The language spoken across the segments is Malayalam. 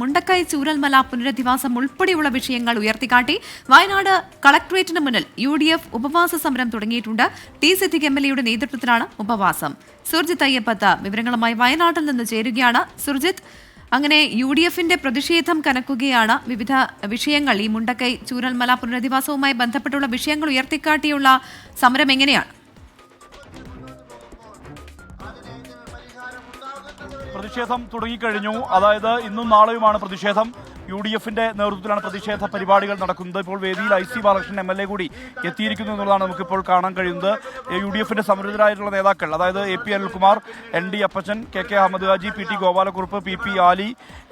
മുണ്ടക്കൈ ചൂരൽമല പുനരധിവാസം ഉൾപ്പെടെയുള്ള വിഷയങ്ങൾ ഉയർത്തിക്കാട്ടി വയനാട് കളക്ടറേറ്റിന് മുന്നിൽ യു ഡി എഫ് ഉപവാസ സമരം തുടങ്ങിയിട്ടുണ്ട്. ടി സിദ്ദിഖ് എം എൽ എയുടെ നേതൃത്വത്തിലാണ് ഉപവാസം. സുർജിത് അയ്യപ്പത്ത് വിവരങ്ങളുമായി വയനാട്ടിൽ നിന്ന് ചേരുകയാണ് സുർജിത് അങ്ങനെ യു ഡി എഫിന്റെ പ്രതിഷേധം കനക്കുകയാണ് വിവിധ വിഷയങ്ങൾ. ഈ മുണ്ടക്കൈ ചൂരൽമല പുനരധിവാസവുമായി ബന്ധപ്പെട്ടുള്ള വിഷയങ്ങൾ ഉയർത്തിക്കാട്ടിയുള്ള സമരം എങ്ങനെയാണ്? പ്രതിഷേധം തുടങ്ങിക്കഴിഞ്ഞു. അതായത് ഇന്നും നാളെയുമാണ് പ്രതിഷേധം. യു ഡി എഫിന്റെ നേതൃത്വത്തിലാണ് പ്രതിഷേധ പരിപാടികൾ നടക്കുന്നത്. ഇപ്പോൾ വേദിയിൽ I C Balakrishnan M L A കൂടി എത്തിയിരിക്കുന്നു എന്നുള്ളതാണ് നമുക്കിപ്പോൾ കാണാൻ കഴിയുന്നത്. യു ഡി എഫിന്റെ സമൃദ്ധരായിട്ടുള്ള നേതാക്കൾ അതായത് A P Anilkumar N D Appachan K K Ahammed Haji P T Gopalakurup P P Ali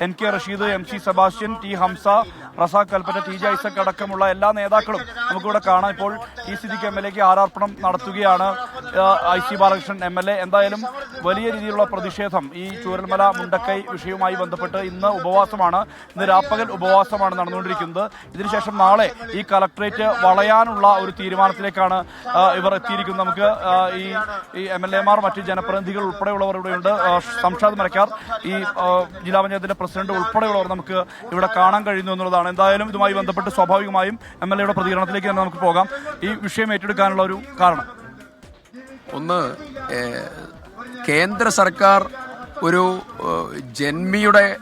N K Rasheed M C Sebastian T Hamza Razak Kalpetta T J Isaac അടക്കമുള്ള എല്ലാ നേതാക്കളും നമുക്കിവിടെ കാണാം. ഇപ്പോൾ ടി കെ എം എൽ എക്ക് ആരാർപ്പണം നടത്തുകയാണ്. I C Balakrishnan M L A. എന്തായാലും വലിയ രീതിയിലുള്ള പ്രതിഷേധം ഈ ചൂരൽമല മുണ്ടക്കൈ വിഷയവുമായി ബന്ധപ്പെട്ട് ഇന്ന് ഉപവാസമാണ്. ഇന്ന് രാപ്പകൽ ഉപവാസമാണ് നടന്നുകൊണ്ടിരിക്കുന്നത്. ഇതിനുശേഷം നാളെ ഈ കളക്ടറേറ്റ് വളയാനുള്ള ഒരു തീരുമാനത്തിലേക്കാണ് ഇവർ എത്തിയിരിക്കുന്നത്. നമുക്ക് ഈ എം എൽ എമാർ മറ്റ് ജനപ്രതിനിധികൾ ഉൾപ്പെടെയുള്ളവർ ഇവിടെയുണ്ട് സംഷാദ് മരക്കാർ ഈ ജില്ലാ പഞ്ചായത്തിന്റെ പ്രസിഡന്റ് ഉൾപ്പെടെയുള്ളവർ നമുക്ക് ഇവിടെ കാണാൻ കഴിയുന്നു എന്നുള്ളതാണ്. എന്തായാലും ഇതുമായി ബന്ധപ്പെട്ട് സ്വാഭാവികമായും എം എൽ എയുടെ പ്രതികരണത്തിലേക്ക് തന്നെ നമുക്ക് പോകാം. ഈ വിഷയം ഏറ്റെടുക്കാനുള്ള ഒരു കാരണം. ഒന്ന് കേന്ദ്ര സർക്കാർ ഒരു ജന്മിയുടെ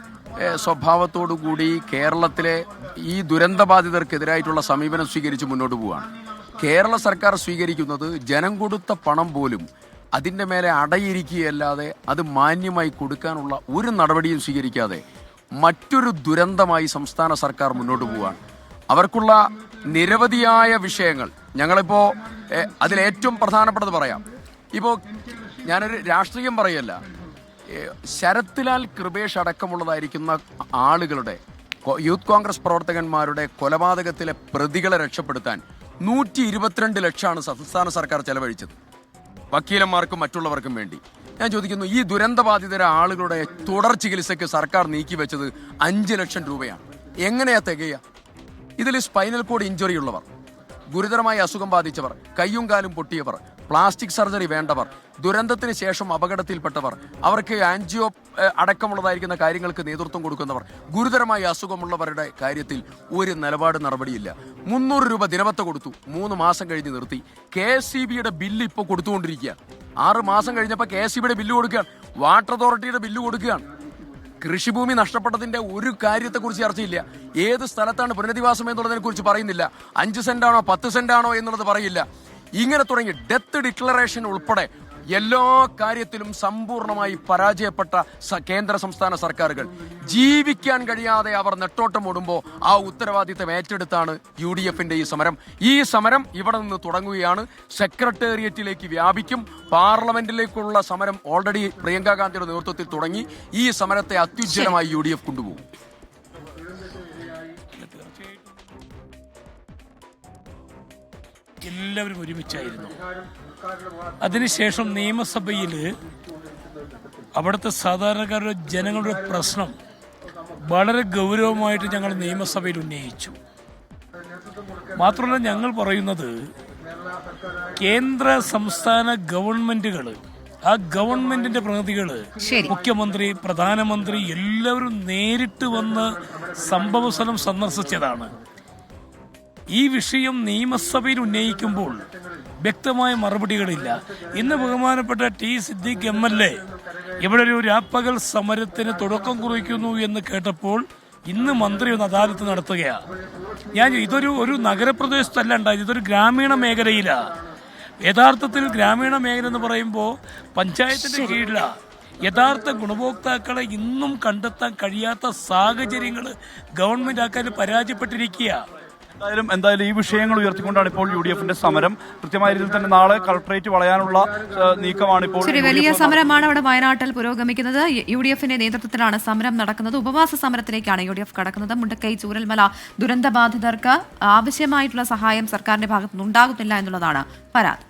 സ്വഭാവത്തോടു കൂടി കേരളത്തിലെ ഈ ദുരന്തബാധിതർക്കെതിരായിട്ടുള്ള സമീപനം സ്വീകരിച്ച് മുന്നോട്ട് പോവുകയാണ് കേരള സർക്കാർ സ്വീകരിക്കുന്നത് ജനം കൊടുത്ത പണം പോലും അതിന്റെ മേലെ അടയിരിക്കുകയല്ലാതെ അത് മാന്യമായി കൊടുക്കാനുള്ള ഒരു നടപടിയും സ്വീകരിക്കാതെ മറ്റൊരു ദുരന്തമായി സംസ്ഥാന സർക്കാർ മുന്നോട്ട് പോവുകയാണ് അവർക്കുള്ള നിരവധിയായ വിഷയങ്ങൾ ഞങ്ങളിപ്പോൾ അതിലേറ്റവും പ്രധാനപ്പെട്ടത് പറയാം. ഇപ്പോ ഞാനൊരു രാഷ്ട്രീയം പറയല്ല. ശരത്ലാൽ കൃപേഷ് അടക്കമുള്ളതായിരിക്കുന്ന ആളുകളുടെ യൂത്ത് കോൺഗ്രസ് പ്രവർത്തകന്മാരുടെ കൊലപാതകത്തിലെ പ്രതികളെ രക്ഷപ്പെടുത്താൻ നൂറ്റി ഇരുപത്തിരണ്ട് ലക്ഷമാണ് സംസ്ഥാന സർക്കാർ ചെലവഴിച്ചത്. വക്കീലന്മാർക്കും മറ്റുള്ളവർക്കും വേണ്ടി. ഞാൻ ചോദിക്കുന്നു ഈ ദുരന്തബാധിതരായ ആളുകളുടെ തുടർ ചികിത്സയ്ക്ക് സർക്കാർ നീക്കിവെച്ചത് അഞ്ച് ലക്ഷം രൂപയാണ്. എങ്ങനെയാ തികയുക? ഇതിൽ സ്പൈനൽ കോഡ് ഇഞ്ചുറി ഉള്ളവർ ഗുരുതരമായി അസുഖം ബാധിച്ചവർ കയ്യും കാലും പൊട്ടിയവർ പ്ലാസ്റ്റിക് സർജറി വേണ്ടവർ ദുരന്തത്തിന് ശേഷം അപകടത്തിൽപ്പെട്ടവർ അവർക്ക് ആൻജിയോ അടക്കമുള്ളതായിരിക്കുന്ന കാര്യങ്ങൾക്ക് നേതൃത്വം കൊടുക്കുന്നവർ ഗുരുതരമായ അസുഖമുള്ളവരുടെ കാര്യത്തിൽ ഒരു നിലപാട് നടപടിയില്ല. മുന്നൂറ് രൂപ ദിനവത്ത കൊടുത്തു മൂന്ന് മാസം കഴിഞ്ഞ് നിർത്തി. കെ എസ് സി ബിയുടെ ബില്ല് ഇപ്പോൾ കൊടുത്തുകൊണ്ടിരിക്കുക ആറ് മാസം കഴിഞ്ഞപ്പോൾ കെ എസ് സി ബിയുടെ ബില്ല് കൊടുക്കുകയാണ്. വാട്ടർ അതോറിറ്റിയുടെ ബില്ല് കൊടുക്കുകയാണ്. കൃഷിഭൂമി നഷ്ടപ്പെട്ടതിന്റെ ഒരു കാര്യത്തെക്കുറിച്ച് ചർച്ചയില്ല. ഏത് സ്ഥലത്താണ് പുനരധിവാസം എന്നുള്ളതിനെ കുറിച്ച് പറയുന്നില്ല. അഞ്ച് സെന്റ് ആണോ പത്ത് സെന്റ് ആണോ എന്നുള്ളത് പറയില്ല. ഇങ്ങനെ തുടങ്ങി ഡെത്ത് ഡിക്ലറേഷൻ ഉൾപ്പെടെ എല്ലാ കാര്യത്തിലും സമ്പൂർണമായി പരാജയപ്പെട്ട കേന്ദ്ര സംസ്ഥാന സർക്കാരുകൾ. ജീവിക്കാൻ കഴിയാതെ അവർ നെട്ടോട്ടം ഓടുമ്പോൾ ആ ഉത്തരവാദിത്തം ഏറ്റെടുത്താണ് യു ഡി എഫിന്റെ ഈ സമരം. ഈ സമരം ഇവിടെ നിന്ന് തുടങ്ങുകയാണ്. സെക്രട്ടേറിയറ്റിലേക്ക് വ്യാപിക്കും. പാർലമെന്റിലേക്കുള്ള സമരം ഓൾറെഡി പ്രിയങ്ക ഗാന്ധിയുടെ നേതൃത്വത്തിൽ തുടങ്ങി. ഈ സമരത്തെ അത്യുജ്ജലമായി യു ഡി എഫ് കൊണ്ടുപോകും. എല്ലാവരും ഒരുമിച്ചായിരുന്നു. അതിനുശേഷം നിയമസഭയിൽ അവിടുത്തെ സാധാരണക്കാരുടെ ജനങ്ങളുടെ പ്രശ്നം വളരെ ഗൗരവമായിട്ട് ഞങ്ങൾ നിയമസഭയിൽ ഉന്നയിച്ചു. മാത്രമല്ല ഞങ്ങൾ പറയുന്നത് കേന്ദ്ര സംസ്ഥാന ഗവൺമെന്റുകൾ ആ ഗവൺമെന്റിന്റെ പ്രതിനിധികൾ മുഖ്യമന്ത്രി പ്രധാനമന്ത്രി എല്ലാവരും നേരിട്ട് വന്ന് സംഭവസ്ഥലം സന്ദർശിച്ചതാണ്. ഈ വിഷയം നിയമസഭയിൽ ഉന്നയിക്കുമ്പോൾ വ്യക്തമായ മറുപടികളില്ല. ഇന്ന് ബഹുമാനപ്പെട്ട T Siddique M L A ഇവിടെ ഒരു രാപ്പകൽ സമരത്തിന് തുടക്കം കുറിക്കുന്നു എന്ന് കേട്ടപ്പോൾ ഇന്ന് മന്ത്രി ഒന്ന് അദാലത്ത് നടത്തുകയാണ് ഞാൻ ഇതൊരു ഒരു നഗരപ്രദേശത്തല്ല ഉണ്ടായത് ഇതൊരു ഗ്രാമീണ മേഖലയിലാണ് യഥാർത്ഥത്തിൽ ഗ്രാമീണ മേഖല എന്ന് പറയുമ്പോൾ പഞ്ചായത്തിന്റെ കീഴിലാണ് യഥാർത്ഥ ഗുണഭോക്താക്കളെ ഇന്നും കണ്ടെത്താൻ കഴിയാത്ത സാഹചര്യങ്ങൾ ഗവൺമെന്റ് ആക്കാൻ പരാജയപ്പെട്ടിരിക്കുക എന്തായാലും എന്തായാലും ഈ വിഷയങ്ങൾ ഉയർത്തിക്കൊണ്ടാണ് ഇപ്പോൾ യു ഡി എഫിന്റെ സമരം. കൃത്യമായ രീതിയിൽ തന്നെ നാളെ കളക്ടറേറ്റ് വളയാനുള്ള നീക്കമാണ് ഇപ്പോൾ വലിയ സമരമാണ് അവിടെ വയനാട്ടിൽ പുരോഗമിക്കുന്നത്. യു ഡി എഫിന്റെ നേതൃത്വത്തിലാണ് സമരം നടക്കുന്നത്. ഉപവാസ സമരത്തിലേക്കാണ് യു ഡി എഫ് കടക്കുന്നത്. മുണ്ടക്കൈ ചൂരൽമല ദുരന്തബാധിതർക്ക് ആവശ്യമായിട്ടുള്ള സഹായം സർക്കാരിന്റെ ഭാഗത്തുനിന്ന് ഉണ്ടാകുന്നില്ല എന്നുള്ളതാണ് പരാതി.